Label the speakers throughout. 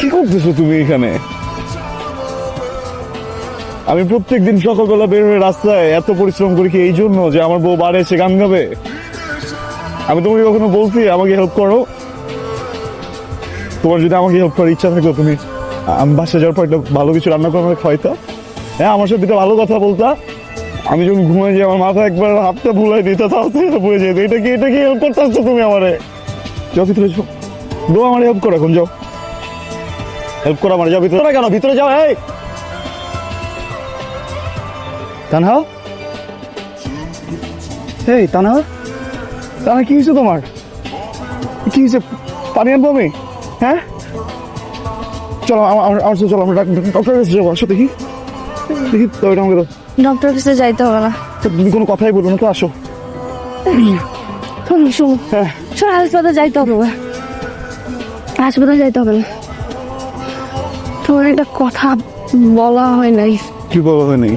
Speaker 1: কি করতেছো তুমি এখানে? আমি প্রত্যেকদিন সকালবেলা বের হয়ে রাস্তায় এত পরিশ্রম করি কি এই জন্য যে আমার বউ বাড়ি এসে গান গাবে? আমি তোমাকে কখনো বলছি আমাকে হেল্প করো? তোমার যদি আমাকে হেল্প করার ইচ্ছা থাকতো তুমি, আমি বাসা যাওয়ার পর একটা ভালো কিছু রান্না করে আমাকে হ্যাঁ আমার সাথে ভালো কথা বলতা। আমি যখন ঘুমাই যাই, আমার মাথা একবার হাতটা ভুলাই দিত, তাও পড়ে যেত এটা কি এটা কি হেল্প করতে তুমি আমারে? যাও ভিতরে যাও। দো আমার হেল্প করো এখন, যাও। হেল্প করো মানে যাও ভিতরে। কেন? ভিতরে যাও এই! তানহা এই তানহা তানহা কি হয়েছে তোমার? কি হয়েছে? পানি আনব আমি? হ্যাঁ? চলো আমার সাথে চলো আমরা ডক্টর কাছে যাব আসো দেখি। দেখি তো এটা আমাকে।
Speaker 2: ডক্টর কাছে যাইতে হবে না।
Speaker 1: তো তুমি কোনো কথাই বলো না তো আসো।
Speaker 2: শোনো শোনো।
Speaker 1: হ্যাঁ।
Speaker 2: শোনো হাসপাতালে যাইতে হবে। হাসপাতালে যাইতে হবে না। তোমার একটা কথা বলা হয় নাই।
Speaker 1: কি বলা হয় নাই?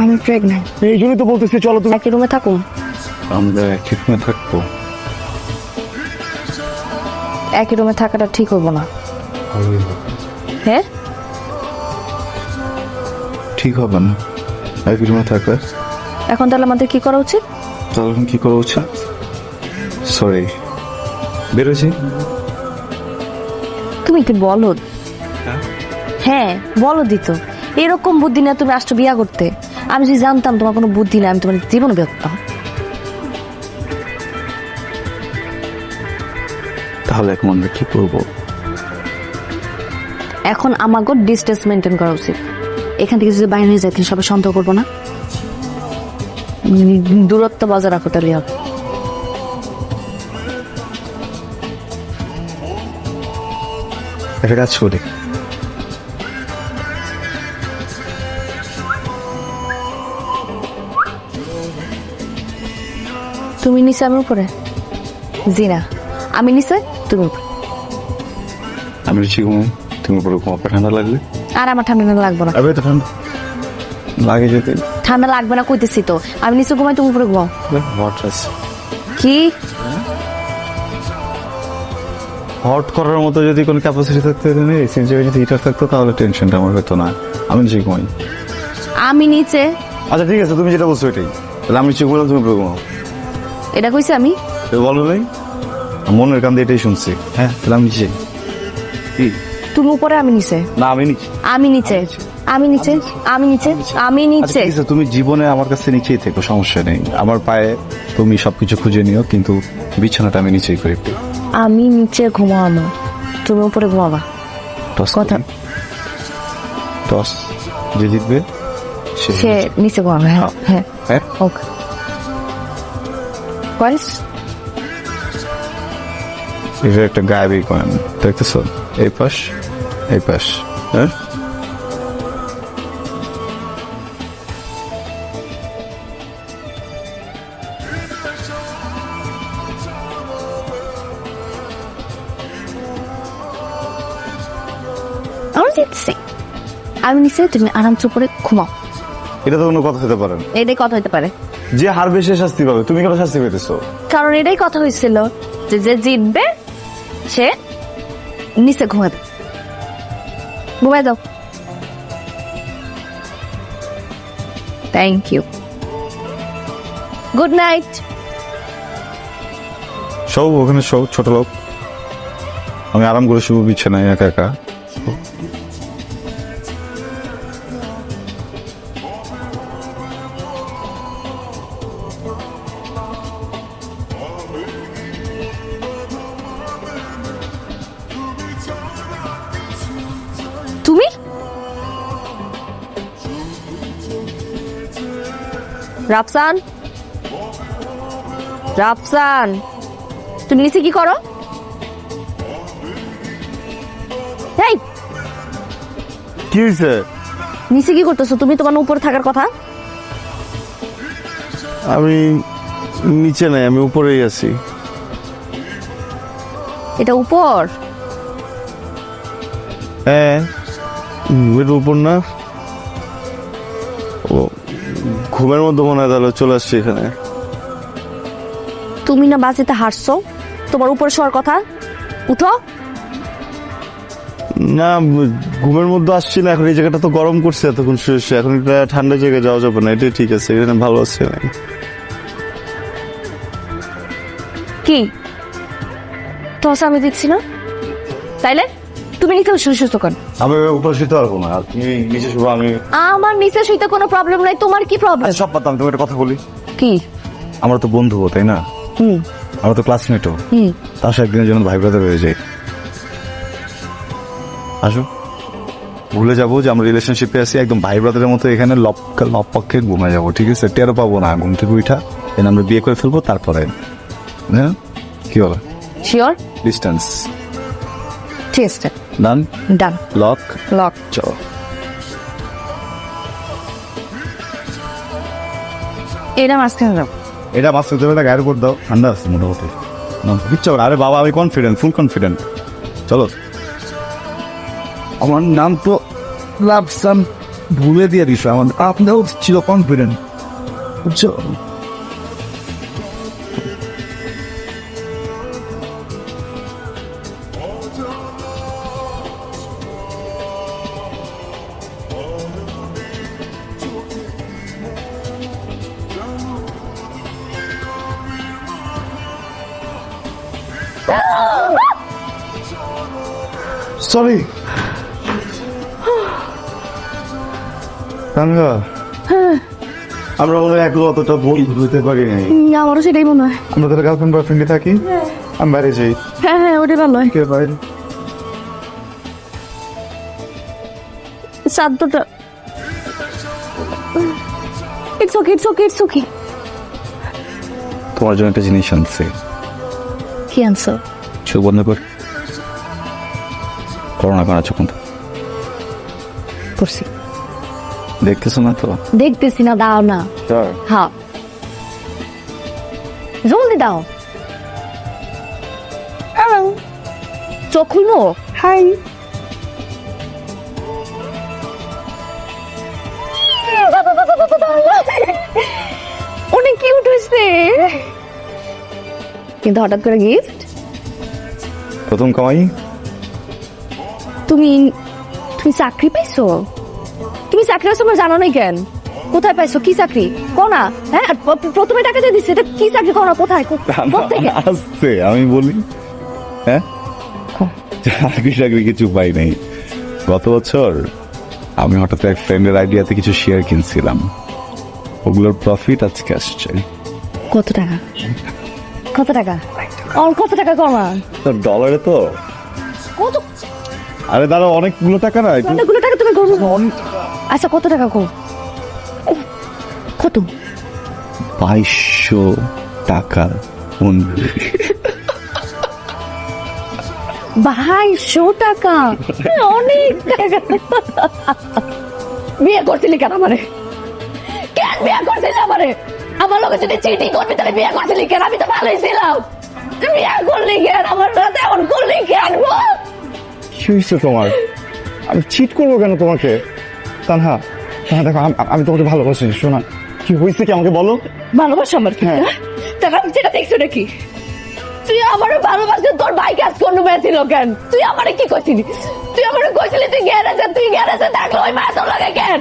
Speaker 2: আমি প্রেগনেন্ট
Speaker 1: এই জন্যই তো বলতেছি চলো তুমি।
Speaker 2: একই রুমে থাকুন
Speaker 1: আমরা একই রুমে থাকব।
Speaker 2: একই রুমে থাকাটা ঠিক হব না। হ্যাঁ?
Speaker 1: ঠিক হবে না। একই রুমে থাকবে।
Speaker 2: এখন তাহলে আমাদের কি করা উচিত?
Speaker 1: তাহলে কি করা উচিত? সরি বেরোছি
Speaker 2: তুমি কি বলো? হ্যাঁ বলো দিত। এরকম বুদ্ধি না তুমি আসছো বিয়া করতে। আমি যদি জানতাম তোমার কোনো বুদ্ধি না আমি তোমার জীবনে বিয়ে করতাম।
Speaker 1: তাহলে এখন আমরা কি করব?
Speaker 2: এখন আমাকে ডিস্টেন্স মেনটেন করা উচিত। এখান থেকে যদি বাইরে হয়ে যায় তুমি সবাই সন্দেহ করব না। দূরত্ব বজায় রাখো তাহলে হবে।
Speaker 1: একটা কাজ করি।
Speaker 2: তুমি নিচে আমি উপরে। জি না আমি নিচে তুমি উপরে।
Speaker 1: আমি নিচে ঘুমাই তুমি উপরে ঘুমাবো ঠান্ডা লাগলে?
Speaker 2: আর আমার ঠান্ডা না লাগবে না।
Speaker 1: তো ঠান্ডা। লাগে যেতে।
Speaker 2: ঠান্ডা লাগবে না কইতেছি তো। আমি নিচে ঘুমাই তুমি উপরে ঘুমাও। কি?
Speaker 1: হট করার মতো যদি কোনো ক্যাপাসিটি থাকতো এসির জায়গায় যদি হিটার থাকতো তাহলে টেনশনটা আমার হতো না আমি নিচে ঘুমাই
Speaker 2: আমি নিচে
Speaker 1: আচ্ছা ঠিক আছে তুমি যেটা বলছো এটাই তাহলে আমি নিচে ঘুমালাম তুমি ঘুমাও
Speaker 2: এটা কইছি আমি
Speaker 1: বলো নাই মনের কান দিয়ে এটাই শুনছি হ্যাঁ তাহলে আমি নিচে কি
Speaker 2: তুমি উপরে আমি নিচে
Speaker 1: না আমি নিচে
Speaker 2: আমি নিচে আমি নিচে আমি নিচে আমি
Speaker 1: আচ্ছা,
Speaker 2: নিচে
Speaker 1: তুমি জীবনে আমার কাছে নিচেই থেকো সমস্যা নেই আমার পায়ে তুমি সবকিছু খুঁজে নিও কিন্তু বিছানাটা আমি নিচেই করি
Speaker 2: আমি নিচে ঘুমাবো তুমি উপরে ঘুমাবা।
Speaker 1: টস
Speaker 2: কথা।
Speaker 1: টস যে জিতবে সে
Speaker 2: নিচে। ঘুমাবে হ্যাঁ হ্যাঁ।
Speaker 1: হ্যাঁ।
Speaker 2: ওকে। করিস
Speaker 1: এটা একটা গায়েবই কয়েন দেখতেছো? এই পাশ এই পাশ হ্যাঁ?
Speaker 2: আমি নিচে তুমি আরামসে উপরে ঘুমাও।
Speaker 1: এটা তো কোনো কথা হতে পারে না।
Speaker 2: এটাই কথা হইতে পারে।
Speaker 1: যে হারবে সে শাস্তি পাবে। তুমি কেন শাস্তি পেতেছো?
Speaker 2: কারণ এটাই কথা হয়েছিল যে যে জিতবে সে নিচে ঘুমাবে। ঘুমাই দাও থ্যাংক ইউ গুড নাইট
Speaker 1: সব ওখানে সব ছোট লোক। আমি আরাম করে শুভ বিছানায় একা একা।
Speaker 2: রাফসান? রাফসান তুমি নিচে কি করো? এই
Speaker 1: কি হয়েছে
Speaker 2: নিচে কি করতেছো? তুমি তোমার উপরে থাকার কথা।
Speaker 1: আমি নিচে নাই আমি উপরেই আছি।
Speaker 2: এটা উপর?
Speaker 1: হ্যাঁ উপর না। ঘুমের মধ্যে মনে হয় তাহলে চলে আসছি এখানে।
Speaker 2: তুমি না বাজিতে হারছো তোমার উপরে শোয়ার কথা? উঠো।
Speaker 1: না ঘুমের মধ্যে আসছি না এখন এই জায়গাটা তো গরম করছে এতক্ষণ শুয়ে শুয়ে। এখন একটা ঠান্ডা জায়গায় যাওয়া যাবে না এটাই ঠিক আছে এখানে ভালো আছে
Speaker 2: কি? টস আমি দিচ্ছি না? তাইলে? তুমি শুরু সুস্থ কর
Speaker 1: আমি উপর শুতে পারব না আর তুমি নিচে শুবো আমি
Speaker 2: আমার নিচে শুইতে কোনো প্রবলেম নাই তোমার কি প্রবলেম
Speaker 1: আরে সব পাতাম তুমি একটা কথা বলি।
Speaker 2: কি?
Speaker 1: আমরা তো বন্ধু তাই না?
Speaker 2: হুম।
Speaker 1: আমরা তো ক্লাসমেটও
Speaker 2: হুম।
Speaker 1: তার সাথে একদিনের জন্য ভাই ব্রাদার হয়ে যাই। আসো। ভুলে যাব যে আমরা রিলেশনশিপে আছি একদম ভাই ব্রাদারের মতো এখানে লপকা লপক্ষে ঘুমে যাব ঠিক আছে? টেরও পাবো না ঘুম থেকে উঠা দেন আমরা বিয়ে করে ফেলব তারপরে। হ্যাঁ? কি বলো?
Speaker 2: শিওর
Speaker 1: ডিস্টেন্স
Speaker 2: ঠিক আছে।
Speaker 1: ডান
Speaker 2: ডান
Speaker 1: লক
Speaker 2: লক
Speaker 1: চলো
Speaker 2: এটা মাঝখানে যাও
Speaker 1: এটা করতে হবে গায়ের উপর দাও। ঠান্ডা আছে মোটামুটি। না, কিচ্ছু হবে আরে বাবা আমি কনফিডেন্ট ফুল কনফিডেন্ট চলো। আমার নাম তো লাভসান ভুলে দিয়ে দিস আমার আপনাও ছিল কনফিডেন্ট বুঝছ? সরি তানভা আমরা মনে হয় একলো অতটা ভুল বুঝতে পারি নাই।
Speaker 2: আমারও সেটাই মনে হয়।
Speaker 1: আমরা তো গার্লফ্রেন্ড বয়ফ্রেন্ডে থাকি? আমি বাইরে যাই।
Speaker 2: হ্যাঁ হ্যাঁ ওটাই ভালো হয়।
Speaker 1: কে বাইরে?
Speaker 2: সাদ্যটা it's okay it's okay it's okay
Speaker 1: তোমার জন্য একটা জিনিস আনছে।
Speaker 2: কি আনসার
Speaker 1: চোখ বন্ধ কর। করোনা করা চোখ বন্ধ।
Speaker 2: করছি
Speaker 1: দেখতেছো না তো?
Speaker 2: দেখতেছি না দাও না। হ্যাঁ। জলদি দাও। হ্যালো চোখ খুলবো? হাই অনেক কিউট হয়েছে কিন্তু হঠাৎ করে গিফট?
Speaker 1: প্রথম কামাই?
Speaker 2: তুমি তুমি চাকরি পাইছো? তুমি চাকরি পাইছো আমার জানো নাই কেন? কোথায় পাইছো? কি চাকরি? কোনা হ্যাঁ প্রথমে টাকা দিয়ে দিচ্ছে এটা কি চাকরি কোনা কোথায়?
Speaker 1: আসছে আমি বলি। হ্যাঁ? চাকরি চাকরি কিছু পাই নাই। গত বছর আমি হঠাৎ এক ফ্রেন্ডের আইডিয়াতে কিছু শেয়ার কিনছিলাম। ওগুলোর প্রফিট আজকে আসছে।
Speaker 2: কত টাকা? কত টাকা? অল কত টাকা কমা?
Speaker 1: তো ডলারে তো।
Speaker 2: কত?
Speaker 1: আরে দাদা অনেকগুলো টাকা না একটু
Speaker 2: অনেকগুলো টাকা তুমি করব আচ্ছা কত টাকা কো কত?
Speaker 1: বাইশশো মন্দির
Speaker 2: বাইশশো টাকা? অনেক টাকা। বিয়ে করছিলি কেন আমারে? কেন বিয়ে করছিলি আমারে? আমার লোকে যদি চিটিং করবি তাহলে বিয়ে করছিলি কেন? আমি তো ভালোই ছিলাম। বিয়ে করলি কেন আমার সাথে এমন করলি কেন?
Speaker 1: কি হয়েছে তোমার। আমি চিট করব কেন তোমাকে? তানহা তাহা দেখো আমি তোমাকে ভালোবাসি শোনা। কি হয়েছে কি আমাকে বলো?
Speaker 2: ভালোবাসা আমার
Speaker 1: হ্যাঁ।
Speaker 2: টাকা আমি যেটা দেখছ নাকি তুই আমার ভালোবাসে তোর ভাই কাজ করল মেয়েছিল কেন? তুই আমারে কি করছিলি তুই আমারে কইছিলি তুই গ্যারেজে তুই গ্যারেজে থাকল ওই মায়া তোর লাগে কেন?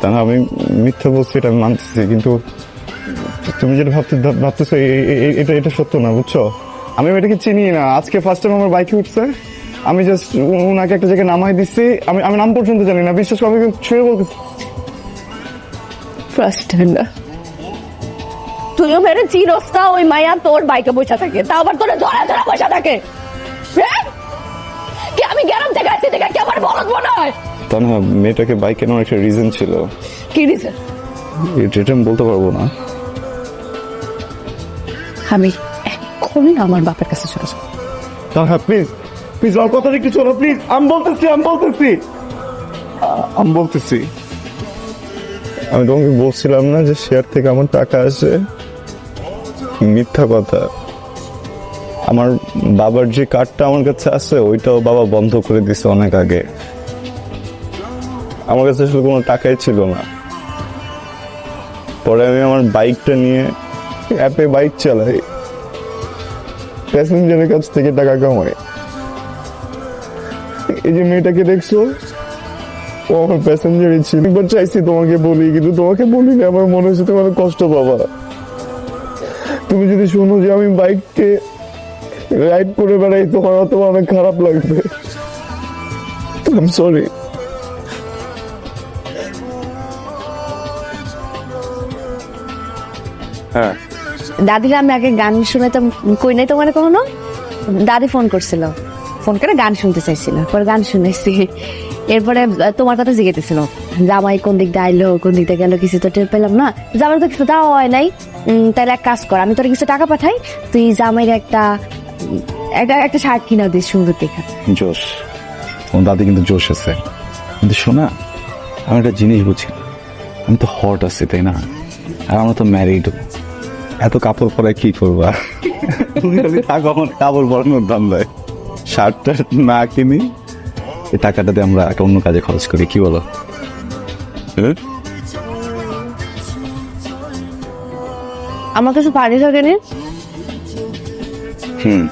Speaker 1: তাহলে আমি মিথ্যা বলছি এটা আমি মানতেছি কিন্তু তুমি যেটা ভাবতে ভাবতেছো এটা এটা সত্য না বুঝছ? আমি এটাকে চিনি না। আজকে ফার্স্ট টাইম আমার বাইকে উঠছে। আমি জাস্ট ওনাকে একটা জায়গায় নামাই দিচ্ছি আমি আমি নাম পর্যন্ত জানি না বিশ্বাস করে আমি ছুঁয়ে বলতে
Speaker 2: ফার্স্ট না। তুইও মেরে চিরস তা ওই মায়া তোর বাইকে বসে থাকে। তা আবার তোরা জড়া জড়া বসে থাকে? কি আমি গ্যারাম থেকে আসছি থেকে কি আমার বলদ মনে হয়?
Speaker 1: তা না মেয়েটাকে বাইক কেনার একটা রিজন ছিল।
Speaker 2: কি রিজন
Speaker 1: এটা আমি বলতে পারব না।
Speaker 2: আমি এক্ষুনি আমার বাপের কাছে চলে যাব।
Speaker 1: হ্যাঁ প্লিজ প্লিজ আমার কথাটা একটু শোনো প্লিজ আমি বলতেছি আমি বলতেছি। আমি বলতেছি। আমি তোমাকে বলছিলাম না যে শেয়ার থেকে আমার টাকা আসে। মিথ্যা কথা। আমার বাবার যে কার্ডটা আমার কাছে আছে, ওইটাও বাবা বন্ধ করে দিছে অনেক আগে। আমার কাছে আসলে কোনো টাকাই ছিল না। পরে আমি আমার বাইকটা নিয়ে অ্যাপে বাইক চালাই। প্যাসেঞ্জারের কাছ থেকে টাকা কামাই। এই যে মেয়েটাকে দেখছ? ও আমার প্যাসেঞ্জারই ছিল। একবার চাইছি তোমাকে বলি, কিন্তু তোমাকে বলিনি আমার মনে হচ্ছে তোমার কষ্ট পাবা। তুমি যদি শোনো যে আমি বাইককে রাইড করে বেড়াই, তোমার তোমার অনেক খারাপ লাগবে। আই সরি হ্যাঁ।
Speaker 2: দাদিরা আমি আগে গান শুনাইতাম, কই নাই তোমার কখনো? দাদি ফোন করছিল। ফোন করে গান শুনতে চাইছিল, পরে গান শুনেছি এরপরে তোমার কথা জিজ্ঞেতেছিল জামাই কোন দিক দিয়ে আইলো, কোন দিক দিয়ে গেল, কিছু তো টের পেলাম না। জামাই তো কিছু দেওয়া হয় নাই। তাহলে এক কাজ কর, আমি তোর কিছু টাকা পাঠাই, তুই জামাইয়ের একটা একটা একটা শার্ট কিনা দিস সুন্দর দেখা।
Speaker 3: জোশ। তোমার দাদি কিন্তু জোশ আছে। কিন্তু শোনা, আমি একটা জিনিস বুঝি, আমি তো হট আছি, তাই না? আর আমরা তো ম্যারিড এত কাপড় পরে কি করবা? তুমি খালি থাকো আমার কাপড় পরানোর দাম দেয়। শার্টটা না কিনি এই টাকাটা দিয়ে আমরা একটা অন্য কাজে খরচ করি কি বলো? হ্যাঁ?
Speaker 2: আমার কিছু পানি থাকে নি?
Speaker 3: হুম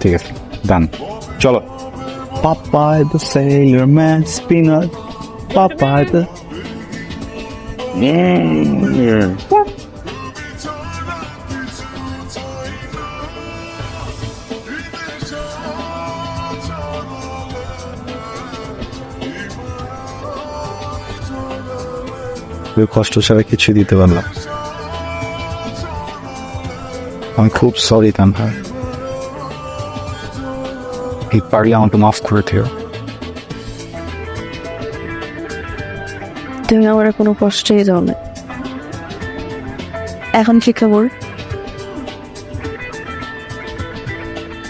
Speaker 3: ঠিক আছে ডান চলো। Popeye the Sailor Man Spinner Popeye the তুই কষ্ট ছাড়া কিছু দিতে পারলাম আমি খুব সরি তানহা এই পারলে আমাকে মাফ করে দিও।
Speaker 2: তুমি আমার কোনো কষ্টই দাও না এখন কি খবর?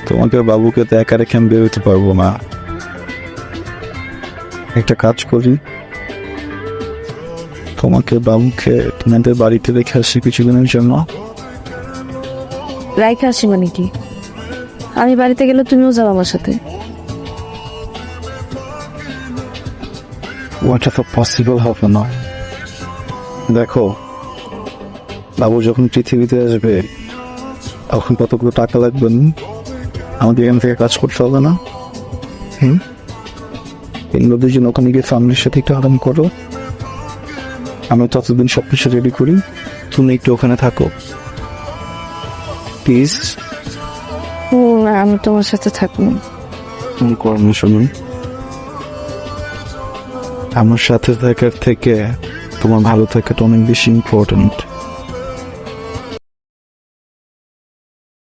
Speaker 3: তোমাকে বাবুকে তো একা রেখে আমি বেরোতে পারব না। একটা কাজ করি। তোমাকে বাবুকে তোমাদের বাড়িতে রেখে আসি কিছুদিনের জন্য।
Speaker 2: রাইখে আসি মানে কি? আমি বাড়িতে গেলে তুমিও যাও আমার সাথে।
Speaker 3: ওটা তো পসিবল হবে না। দেখো বাবু যখন পৃথিবীতে আসবে তখন কতগুলো টাকা লাগবে আমাদের এখান থেকে কাজ করতে হবে না। হুম? এগুলো দুজন ওখানে গিয়ে ফ্যামিলির সাথে একটু আরাম করো। আমি ততদিন সব কিছু রেডি করি। তুমি একটু ওখানে থাকো। প্লিজ
Speaker 2: ও আমি তোমার সাথে থাকব।
Speaker 3: কর্ম শুনুন আমার সাথে থাকার থেকে তোমার ভালো থাকাটা অনেক বেশি ইম্পর্টেন্ট